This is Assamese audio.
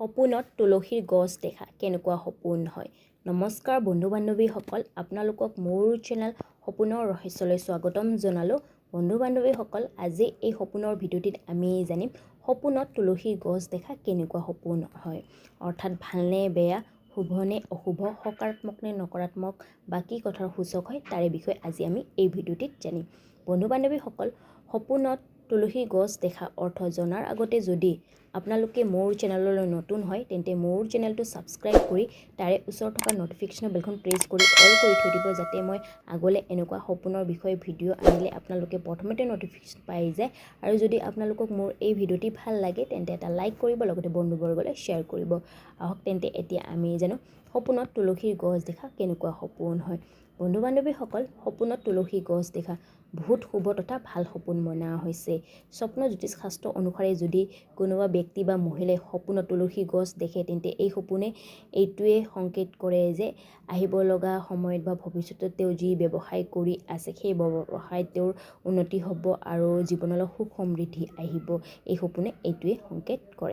সপোনত তুলসীৰ গছ দেখা। কেনেকুৱা সপোন হয়? নমস্কাৰ বন্ধু বান্ধৱীসকল আপোনালোকক মোৰ চেনেল সপোনৰ ৰহস্যলৈ স্বাগতম জনালোঁ। বন্ধু বান্ধৱীসকল আজি এই সপোনৰ ভিডিঅ'টিত আমি জানিম সপোনত তুলসীৰ গছ দেখা কেনেকুৱা সপোন হয়। অৰ্থাৎ ভালনে বেয়া শুভনে অশুভ সকাৰাত্মক নে নকাৰাত্মক বা কি কথাৰ সূচক হয় তাৰে বিষয়ে আজি আমি এই ভিডিঅ'টিত জানিম। বন্ধু বান্ধৱীসকল সপোনত তুলসী গছ দেখা অৰ্থ জনাৰ আগতে যদি আপোনালোকে মোৰ চেনেললৈ নতুন হয় তেন্তে মোৰ চেনেলটো ছাবস্ক্ৰাইব কৰি তাৰে ওচৰত থকা ন'টিফিকেশ্যনৰ বেলখন প্ৰেছ কৰি অল কৰি থৈ দিব যাতে মই আগলৈ এনেকুৱা সপোনৰ বিষয়ে ভিডিঅ' আনিলে আপোনালোকে প্ৰথমতে ন'টিফিকেশ্যন পাই যায়। আৰু যদি আপোনালোকক মোৰ এই ভিডিঅ'টি ভাল লাগে তেন্তে এটা লাইক কৰিব লগতে বন্ধুবৰ্গলৈ শ্বেয়াৰ কৰিব। আহক তেন্তে এতিয়া আমি জানো সপোনত তুলসীৰ গছ দেখা কেনেকুৱা সপোন হয়। বন্ধু বান্ধৱীসকল সপোনত তুলসী গছ দেখা বহুত শুভ তথা ভাল সপোন মনা হৈছে। স্বপ্ন জ্যোতিষ শাস্ত্ৰ অনুসাৰে যদি কোনোবা ব্যক্তি বা মহিলাই সপোনত তুলসী গছ দেখে তেন্তে এই সপোনে এইটোৱে সংকেত কৰে যে আহিব লগা সময়ত বা ভৱিষ্যতত তেওঁ যি ব্যৱসায় কৰি আছে সেই ব্যৱসায়ত তেওঁৰ উন্নতি হ'ব আৰু জীৱনলৈ সুখ সমৃদ্ধি আহিব। এই সপোনে এইটোৱে সংকেত কৰে।